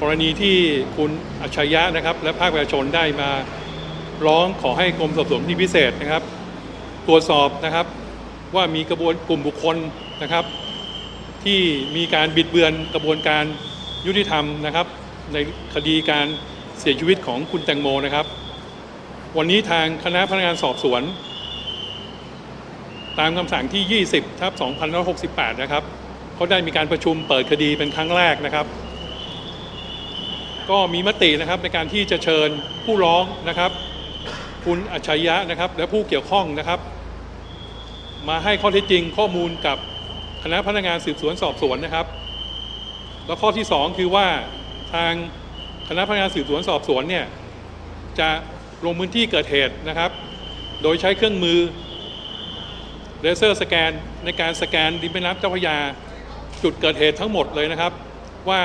กรณีที่คุณอัจฉริยะนะครับ และภาคประชาชนได้มาร้องขอให้กรมสอบสวนคดีพิเศษนะครับ ตรวจสอบนะครับว่ามีกระบวนกลุ่มบุคคลนะครับ ที่มีการบิดเบือนกระบวนการยุติธรรมนะครับ ในคดีการเสียชีวิตของคุณแตงโมนะครับ วันนี้ทางคณะพนักงานสอบสวน ตามคำสั่งที่ 20ทับ2568 นะครับเขาได้มีการประชุมเปิดคดีเป็นครั้งแรกนะครับ ก็มีมตินะครับในการที่จะเชิญผู้ร้องนะครับคุณอัจฉริยะนะครับและผู้เกี่ยวข้องนะครับ มาให้ข้อเท็จจริงข้อมูลกับคณะพนักงานสืบสวนสอบสวนนะครับ แล้วข้อที่ 2 คือว่าทางคณะพนักงานสืบสวนสอบสวนเนี่ยจะลงพื้นที่เกิดเหตุนะครับ โดยใช้เครื่องมือเลเซอร์สแกนในการสแกนริมแม่น้ำเจ้าพระยาจุดเกิดเหตุทั้งหมดเลยนะครับ ว่า